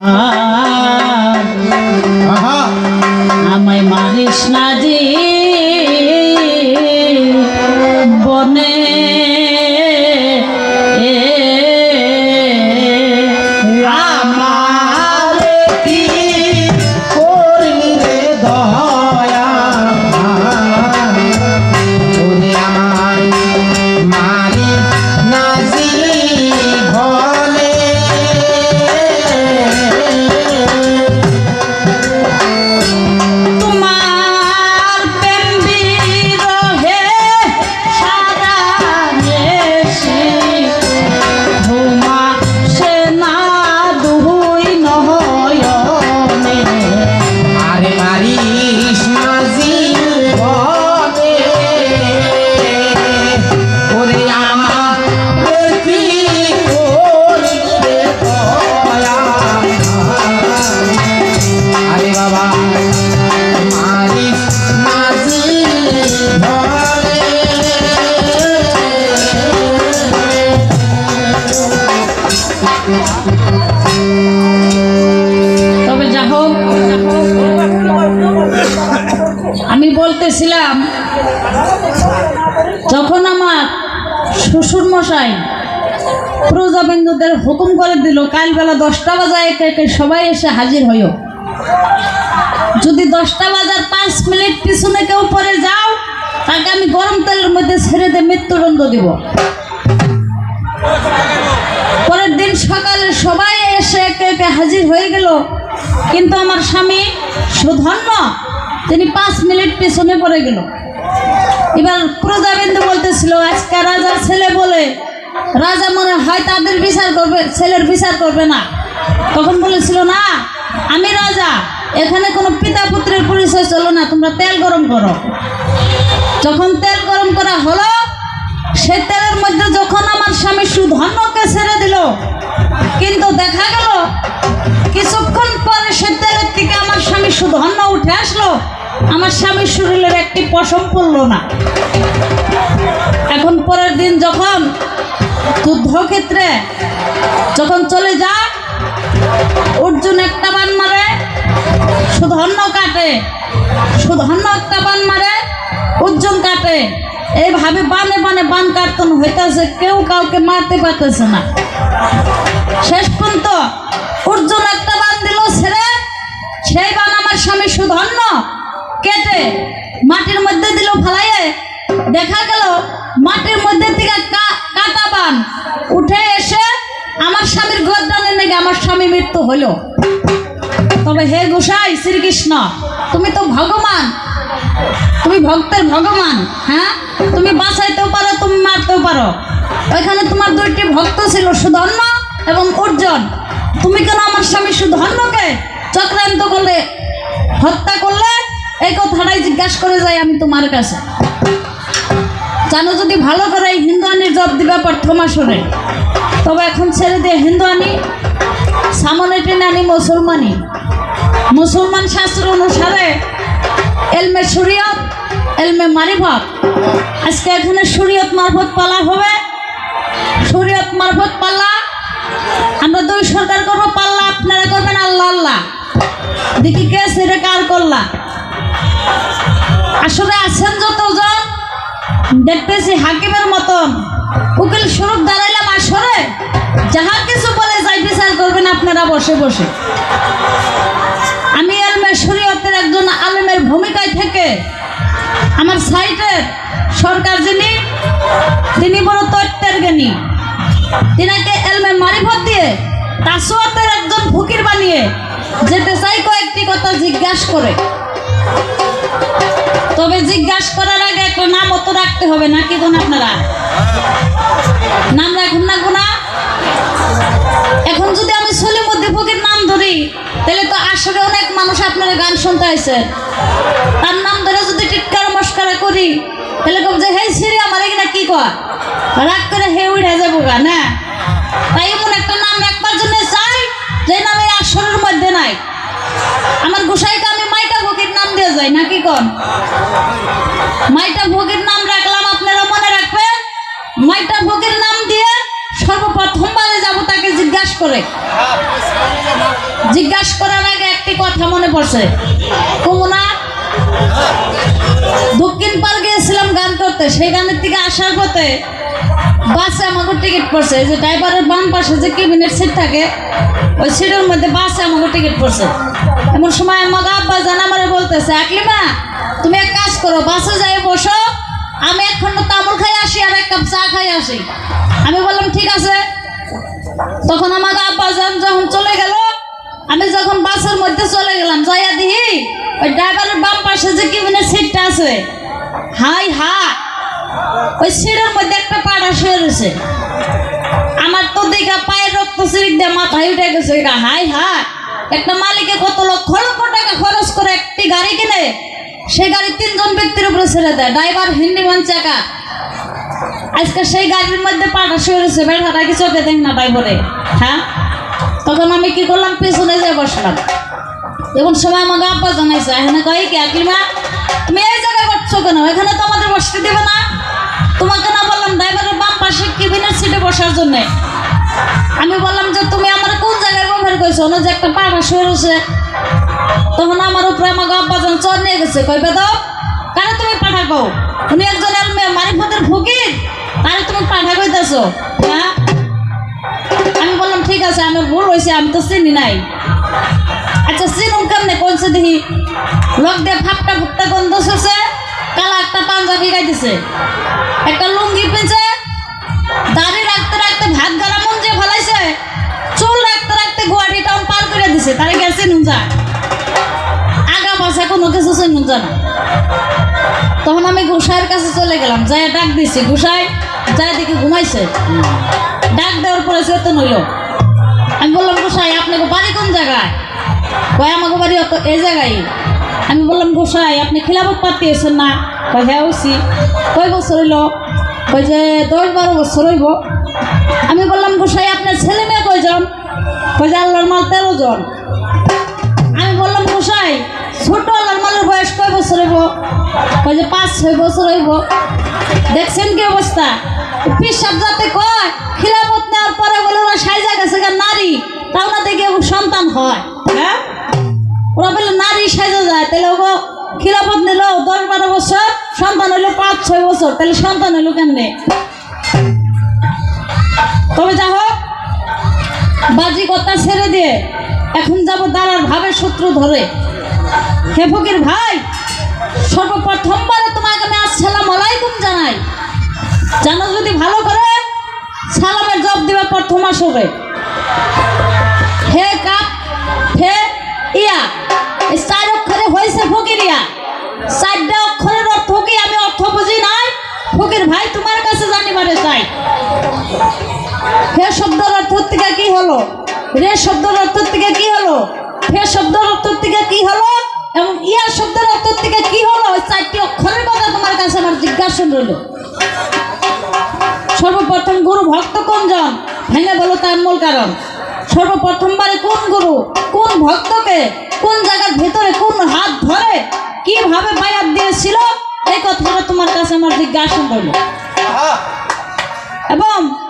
Ah. যখন আমার শ্বশুর মশাই প্রজাবিন্দুদের হুকুম করে দিল কালবেলা দশটা বাজায় একে একে সবাই এসে হাজির হইও। যদি দশটা বাজার পাঁচ মিনিট পিছনে কেউ পরে যাও, তাকে আমি গরম তেলের মধ্যে ছেড়ে দিয়ে মৃত্যুদণ্ড দিব। পরের দিন সকালে সবাই এসে একে একে হাজির হয়ে গেল। কিন্তু আমার স্বামী সুধন্য, তিনি পাঁচ মিনিট পেছনে পড়ে গেল। এবার প্রজাবিন্দু বলতেছিল, আজকে রাজার ছেলে বলে রাজা মনে হয় তাদের বিচার করবে, ছেলের বিচার করবে না। তখন বলেছিল, না, আমি রাজা, এখানে কোনো পিতা পুত্রের পরিচয় চলো না, তোমরা তেল গরম করো। যখন তেল গরম করা হলো, সে তেলের মধ্যে যখন আমার স্বামীর শরীরের একটি পশম পড়ল না। এখন পরের দিন যখন যুদ্ধক্ষেত্রে যখন চলে যা অর্জুন একটা বান মারে, সুধন্য কাটে, সুধন্য একটা বান মারে, অর্জুন কাটে। এইভাবে বানে বানে বান কাটতন হইতেছে, কেউ কাউকে মারতে পারতেছে না। শেষ দেখা গেল মাটির মধ্যে থেকে কাটা বান। উঠে এসে আমার স্বামীর গদ্দানে নাকি আমার স্বামী মৃত্যু হলো তবে হে গোসাই, শ্রীকৃষ্ণ, তুমি তো ভগবান। তুমি ভক্তের ভগবান হ্যাঁ? তুমি বাঁচাইতেও পারো, তুমি মারতেও পারো। ওইখানে তোমার দুইটি ভক্ত ছিল, সুধন্য এবং অর্জুন। তুমি কেন আমার স্বামী সুধন্যকে চক্রান্ত করলে, হত্যা করলে? এই কথাটাই জিজ্ঞাসা করে যাই আমি তোমার কাছে। জানো যদি ভালো করে হিন্দু আনির জব দিবা প্রথম আসরে তবে এখন ছেড়ে দিয়ে হিন্দু আনি সামনে টেনে আনি মুসলমানি। মুসলমান শাস্ত্র অনুসারে, এলমে শরীয়ত, এলমে মারিফত। আজকে এখানে শরীয়ত মারফত পালা হবে। শরীয়ত মারফত পাল্লা আমরা দুই সরকার করব, পাল্লা আপনারা করবেন, আল্লাহ আল্লাহ। দেখি কে সেটা কার করলা আসলে আছেন যতজন দেখতেছি হাকিমের মতন। উকিল স্বরূপ দাঁড়াইলাম আসরে। যাহা কিছু বলে যাই বিচার করবেন আপনারা বসে বসে। আমি আলমের শরীয়তের একজন আলেমের ভূমিকায় থেকে আমার সাইটের সরকার যিনি, তিনি বড় তত্ত্বের জ্ঞানী। তিনাকে এলমে মারিফত দিয়ে তাসোয়াতের একজন ফকির বানিয়ে যেতে চাই কয়েকটি কথা জিজ্ঞাসা করে। তবে জিজ্ঞাসা করার আগে একটা নাম অত রাখতে হবে নাকি কোন আপনারা? নাম রাখুন না কোনা এখন যদি আমি সলিমুদ্দি ফকির নাম ধরি, তাহলে তো আসলে অনেক মানুষ আপনারা গান শুনতে আছে তার নাম ধরে যদি টিটকার মস্কারা করি, তাহলে কব যে হে সিরি আমার এখানে কি কয়? রাগ করে হে উড়ে যাব গা, না? তাই এমন একটা নাম রাখবার জন্য চাই যে নামে আসরের মধ্যে নাই। আমার গোসাইকে আমি নাম নাকি কন? মাইটা ফকির নাম রাখলাম, আপনারা মনে রাখবেন? মাইটা ফকির নাম দিয়ে সর্বপ্রথমবারে যাব তাকে জিজ্ঞাসা করে। জিজ্ঞাসা করার আগে একটি কথা মনে পড়ছে। কমুনা দক্ষিণ পার গিয়েছিলাম গান করতে, সেই গানের থেকে আসার পথে বাসে আমাকে টিকিট পড়ছে। যে ড্রাইভারের বাম পাশে যে কেবিনের সিট থাকে, ওই সিটের মধ্যে বাসে আমাকে টিকিট পড়ছে। এমন সময় আমাকে আব্বা জান আমারে বলতেছে, আকলিমা, তুমি এক কাজ করো, বাসে যাই বসো, আমি এখন তামুল খাই আসি আর এক কাপ চা খাই আসি। আমি বললাম, ঠিক আছে। তখন আমাকে আব্বা যান যখন চলে গেল, আমি যখন বাসের মধ্যে চলে গেলাম, যাইয়া দিহি ওই ড্রাইভারের বাম পাশে যে কেবিনের সিটটা আছে, হাই হা ওই সিটের মধ্যে একটা পাড়া শুয়ে রয়েছে। আমার তো দেখা পায়ের রক্ত সিরিক দিয়ে মাথায় উঠে গেছে, এটা হাই হাই। একটা মালিকে কত লক্ষ লক্ষ টাকা খরচ করে একটি গাড়ি কিনে, সে গাড়ি তিনজন ব্যক্তির উপরে ছেড়ে দেয়। ড্রাইভার হিন্দিমান চাকা আজকে সেই গাড়ির মধ্যে পাটা শুয়ে রয়েছে বেড়াটা কি চোখে দেখ না ড্রাইভারে? হ্যাঁ? তখন আমি কি করলাম? পেছনে যেয়ে বসলাম। এমন সময় আমাকে আব্বা জানাইছে, এখানে কয় কি আকলিমা তুমি এই জায়গায় বসছো কেন? এখানে তো আমাদের বসতে দেবে না। তোমাকে না বললাম, ড্রাইভারের বাম পাশে কেবিনের সিটে বসার জন্য। আমি বললাম যে, তুমি আমার কোন জায়গায় না যে একটা তখন আমার উপরে চর নিয়ে গেছে। কই তুমি পাঠা কও? উনি একজন ফকির? তুমি পাঠা কইতেছো? হ্যাঁ? আমি বললাম, ঠিক আছে আমার ভুল হয়েছে আমি তো চিনি নাই। আচ্ছা চিনুন কেমনে? কোনছে দেখি, লোক দিয়ে ফাপটা ফুটটা গন্ধ শুছে কালা একটা পাঞ্জাবি গাইতেছে। একটা লুঙ্গি পেঁচে দাড়ি করে তারে গেছে যায় আগা পাশা কোনো কিছু সে চিনুন জানা তখন আমি গোসাইয়ের কাছে চলে গেলাম যাই ডাক দিছি, গোসাই যাই দেখি ঘুমাইছে? ডাক দেওয়ার পরে চেতন হইল। আমি বললাম, গোসাই, আপনাকে বাড়ি কোন জায়গায়? কয়, আমাকে বাড়ি অত এই জায়গায়। আমি বললাম, গোসাই, আপনি খিলাফত পাতি এসেন না? কয় হ্যাঁ হয়েছি কয়, বছর হইল? কয়, যে দশ বারো বছর হইব। আমি বললাম, গোসাই, আপনার ছেলে মেয়ে কয়জন? কয়, যে আল্লাহর মাল তেরো জন। আমি বললাম গোসাই ছোট আল্লাহর মালের বয়স কয় বছর হইব? কয় যে, পাঁচ, ছয় বছর হইব। দেখছেন কি অবস্থা? পিসাব যাতে কয়, খিলাফত নেওয়ার পরে বলে ওরা সাইজা গেছে নারী। তাও না দেখে ওর সন্তান হয় হ্যাঁ? ওরা বলে, নারী সাইজা যায়। তাহলে ওগো খিলাফত নিল দশ বারো বছর, সন্তান হইল পাঁচ, ছয় বছর। তাহলে সন্তান হইল কেমনে? তবে যা হোক বাজি কথা ছেড়ে দিয়ে এখন যাব দাঁড়ার ভাবে সূত্র ধরে। হে ফকির ভাই সর্বপ্রথমবারে তোমাকে আমি আসসালাম আলাইকুম জানাই। জানো যদি ভালো করে সালামের জব দিবা প্রথম আসবে হে কাপ, হে ইয়া চার অক্ষরে হয়েছে ফকির ইয়া। চারটা অক্ষরের অর্থ কি? আমি অর্থ বুঝি নাই। ফকির ভাই, তোমার কাছে জানিবারে চাই। হে থেকে কি হলো? রে শব্দের অর্থ থেকে কি হলো? হে শব্দের অর্থ থেকে কি হলো? এবং ইয়া শব্দের অর্থ থেকে কি হলো? চারটি অক্ষরের কথা তোমার কাছে আমার জিজ্ঞাসা রইল। সর্বপ্রথম গুরু ভক্ত কোনজন? ভেঙে বলো তার মূল কারণ। সর্বপ্রথমবারে কোন গুরু? কোন ভক্তকে? কোন জায়গার ভেতরে কোন হাত ধরে? কীভাবে বায়াত দিয়েছিল? এই কথাটা তোমার কাছে আমার জিজ্ঞাসা রইল। এবং